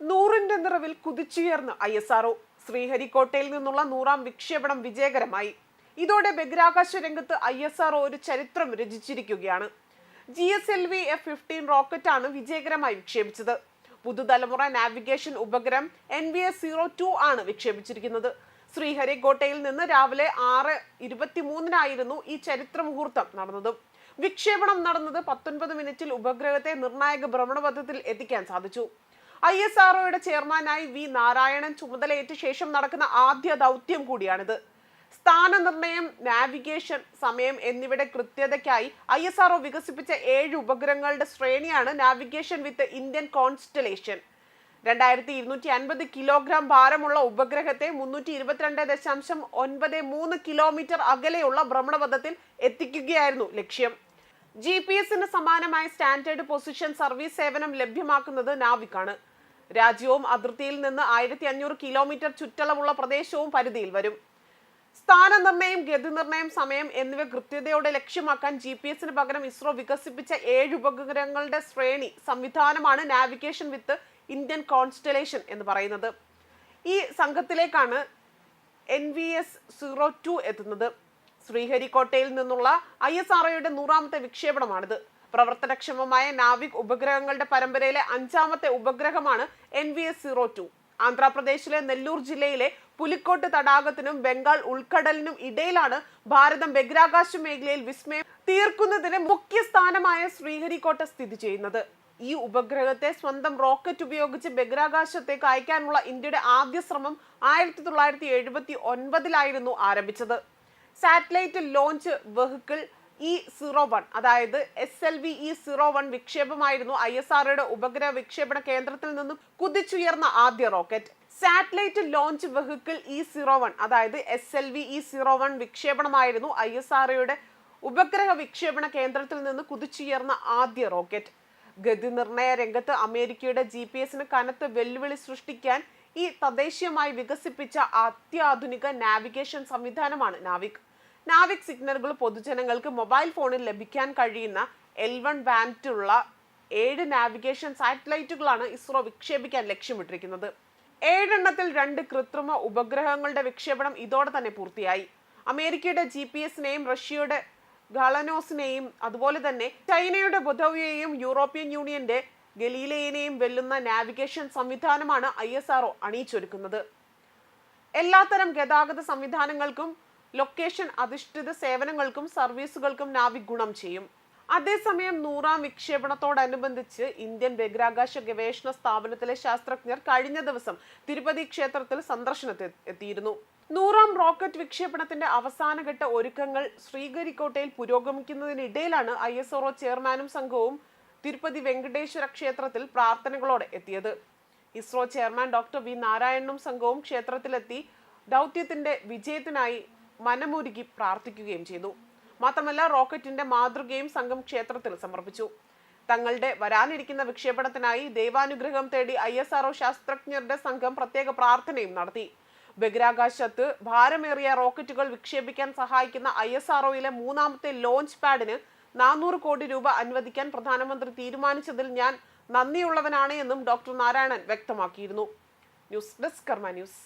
നൂറിന്റെ നിറവിൽ കുതിച്ചുയർന്ന് ഐ എസ് ആർഒ ശ്രീഹരിക്കോട്ടയിൽ നിന്നുള്ള നൂറാം വിക്ഷേപണം വിജയകരമായി. ഇതോടെ ബഹിരാകാശ രംഗത്ത് ഐ എസ് ആർഒ ഒരു ചരിത്രം രചിച്ചിരിക്കുകയാണ്. G S L V F fifteen റോക്കറ്റാണ് വിജയകരമായി വിക്ഷേപിച്ചത്. പുതുതലമുറ നാവിഗേഷൻ ഉപഗ്രഹം N V S zero two ആണ് വിക്ഷേപിച്ചിരിക്കുന്നത്. ശ്രീഹരിക്കോട്ടയിൽ നിന്ന് രാവിലെ ആറ് ഇരുപത്തിമൂന്നിനായിരുന്നു ഈ ചരിത്ര മുഹൂർത്തം നടന്നത്. വിക്ഷേപണം നടന്നത് പത്തൊൻപത് മിനിറ്റിൽ ഉപഗ്രഹത്തെ നിർണായക ഭ്രമണപഥത്തിൽ എത്തിക്കാൻ സാധിച്ചു. ഐ എസ് ആർഒയുടെ ചെയർമാനായി വി നാരായണൻ ചുമതലയേറ്റ ശേഷം നടക്കുന്ന ആദ്യ ദൗത്യം കൂടിയാണിത്. സ്ഥാനനിർണയം നാവിഗേഷൻ സമയം എന്നിവയുടെ കൃത്യതയ്ക്കായി ഐ എസ് ആർഒ വികസിപ്പിച്ച ഏഴ് ഉപഗ്രഹങ്ങളുടെ ശ്രേണിയാണ് നാവിഗേഷൻ വിത്ത് ഇന്ത്യൻ കോൺസ്റ്റലേഷൻ. രണ്ടായിരത്തി ഇരുന്നൂറ്റി അൻപത് കിലോഗ്രാം ഭാരമുള്ള ഉപഗ്രഹത്തെ മുന്നൂറ്റി ഇരുപത്തിരണ്ട് ദശാംശം ഒൻപത് മൂന്ന് കിലോമീറ്റർ അകലെയുള്ള ഭ്രമണപഥത്തിൽ എത്തിക്കുകയായിരുന്നു ലക്ഷ്യം. ജി പി എസിന് സമാനമായ സ്റ്റാൻഡേർഡ് പൊസിഷൻ സർവീസ് സേവനം ലഭ്യമാക്കുന്നത് നാവിക്കാണ്. രാജ്യവും അതിർത്തിയിൽ നിന്ന് ആയിരത്തി അഞ്ഞൂറ് കിലോമീറ്റർ ചുറ്റളവുള്ള പ്രദേശവും പരിധിയിൽ വരും. സ്ഥാനനിർണയം ഗതിനിർണയം സമയം എന്നിവ കൃത്യതയോടെ ലക്ഷ്യമാക്കാൻ ജി പി എസിന് പകരം ഇസ്രോ വികസിപ്പിച്ച ഏഴ് ഉപഗ്രഹങ്ങളുടെ ശ്രേണി സംവിധാനമാണ് നാവിഗേഷൻ വിത്ത് ഇന്ത്യൻ കോൺസ്റ്റലേഷൻ എന്ന് പറയുന്നത്. ഈ സംഘത്തിലേക്കാണ് N V S zero two എത്തുന്നത്. ശ്രീഹരിക്കോട്ടയിൽ നിന്നുള്ള ഐ എസ് ആർഒയുടെ നൂറാമത്തെ വിക്ഷേപണമാണിത്. പ്രവർത്തനക്ഷമമായ നാവിക് ഉപഗ്രഹങ്ങളുടെ പരമ്പരയിലെ അഞ്ചാമത്തെ ഉപഗ്രഹമാണ് N V S zero two ആന്ധ്രാപ്രദേശിലെ നെല്ലൂർ ജില്ലയിലെ പുലിക്കോട്ട് തടാകത്തിനും ബംഗാൾ ഉൾക്കടലിനും ഇടയിലാണ് ഭാരതം ബഹിരാകാശ മേഖലയിൽ വിസ്മയം തീർക്കുന്നതിന് മുഖ്യ സ്ഥാനമായ ശ്രീഹരിക്കോട്ട സ്ഥിതി ചെയ്യുന്നത്. ഈ ഉപഗ്രഹത്തെ സ്വന്തം റോക്കറ്റ് ഉപയോഗിച്ച് ബഹിരാകാശത്തേക്ക് അയക്കാനുള്ള ഇന്ത്യയുടെ ആദ്യ ശ്രമം ആയിരത്തി തൊള്ളായിരത്തി എഴുപത്തി ഒൻപതിലായിരുന്നു ആരംഭിച്ചത്. Satellite launch vehicle E zero one അതായത് S L V E zero one വിക്ഷേപമായിരുന്നു. I S ആർഒയുടെ ഉപഗ്രഹ വിക്ഷേപണ കേന്ദ്രത്തിൽ നിന്നും കുതിച്ചുയർന്ന ആദ്യ rocket. Satellite launch vehicle E zero one അതായത് S L V E zero one വിക്ഷേപണമായിരുന്നു I S ആർഒയുടെ ഉപഗ്രഹ വിക്ഷേപണ കേന്ദ്രത്തിൽ നിന്ന് കുതിച്ചുയർന്ന ആദ്യ റോക്കറ്റ്. ഗതി നിർണയ രംഗത്ത് അമേരിക്കയുടെ ജി പി എസിന് കനത്ത് വെല്ലുവിളി സൃഷ്ടിക്കാൻ ഈ തദ്ദേശീയമായി വികസിപ്പിച്ച അത്യാധുനിക നാവിഗേഷൻ സംവിധാനമാണ് നാവിക്. നാവിക് സിഗ്നലുകൾ പൊതുജനങ്ങൾക്ക് മൊബൈൽ ഫോണിൽ ലഭിക്കാൻ കഴിയുന്ന എൽ വൺ ബാൻഡുള്ള ഏഴ് നാവിഗേഷൻ സാറ്റലൈറ്റുകളാണ് ഇസ്രോ വിക്ഷേപിക്കാൻ ലക്ഷ്യമിട്ടിരിക്കുന്നത്. ഏഴെണ്ണത്തിൽ രണ്ട് കൃത്രിമ ഉപഗ്രഹങ്ങളുടെ വിക്ഷേപണം ഇതോടെ തന്നെ പൂർത്തിയായി. അമേരിക്കയുടെ ജി പി എസിനെയും റഷ്യയുടെ ഗളനോസിനെയും അതുപോലെ തന്നെ ചൈനയുടെ ബുധവിയെയും യൂറോപ്യൻ യൂണിയന്റെ ഗലീലയെയും വെല്ലുന്ന നാവിഗേഷൻ സംവിധാനമാണ് ഐ എസ് ആർഒ അണിയിച്ചൊരുക്കുന്നത്. എല്ലാത്തരം ഗതാഗത സംവിധാനങ്ങൾക്കും ലൊക്കേഷൻ അധിഷ്ഠിത സേവനങ്ങൾക്കും സർവീസുകൾക്കും നാവിക് ഗുണം ചെയ്യും. അതേസമയം നൂറാം വിക്ഷേപണത്തോടനുബന്ധിച്ച് ഇന്ത്യൻ ബഹിരാകാശ ഗവേഷണ സ്ഥാപനത്തിലെ ശാസ്ത്രജ്ഞർ കഴിഞ്ഞ ദിവസം തിരുപ്പതി ക്ഷേത്രത്തിൽ സന്ദർശനത്തിൽ എത്തിയിരുന്നു. നൂറാം റോക്കറ്റ് വിക്ഷേപണത്തിന്റെ അവസാനഘട്ട ഒരുക്കങ്ങൾ ശ്രീഹരിക്കോട്ടയിൽ പുരോഗമിക്കുന്നതിനിടയിലാണ് ഐ എസ് ആർഒ ചെയർമാനും സംഘവും തിരുപ്പതി വെങ്കടേശ്വര ക്ഷേത്രത്തിൽ പ്രാർത്ഥനകളോടെ എത്തിയത്. ഇസ്രോ ചെയർമാൻ ഡോക്ടർ വി നാരായണനും സംഘവും ക്ഷേത്രത്തിലെത്തി ദൗത്യത്തിന്റെ വിജയത്തിനായി മനമുരുകി പ്രാർത്ഥിക്കുകയും ചെയ്തു. മാത്രമല്ല റോക്കറ്റിന്റെ മാതൃകയും സംഘം ക്ഷേത്രത്തിൽ സമർപ്പിച്ചു. തങ്ങളുടെ വരാനിരിക്കുന്ന വിക്ഷേപണത്തിനായി ദൈവാനുഗ്രഹം തേടി ഐ എസ് ആർഒ ശാസ്ത്രജ്ഞരുടെ സംഘം പ്രത്യേക പ്രാർത്ഥനയും നടത്തി. ബഹിരാകാശത്ത് ഭാരമേറിയ റോക്കറ്റുകൾ വിക്ഷേപിക്കാൻ സഹായിക്കുന്ന ഐ എസ് ആർഒയിലെ മൂന്നാമത്തെ ലോഞ്ച് പാഡിന് നാനൂറ് കോടി രൂപ അനുവദിക്കാൻ പ്രധാനമന്ത്രി തീരുമാനിച്ചതിൽ ഞാൻ നന്ദിയുള്ളവനാണ് എന്നും ഡോക്ടർ നാരായണൻ വ്യക്തമാക്കിയിരുന്നു. News desk Karma news.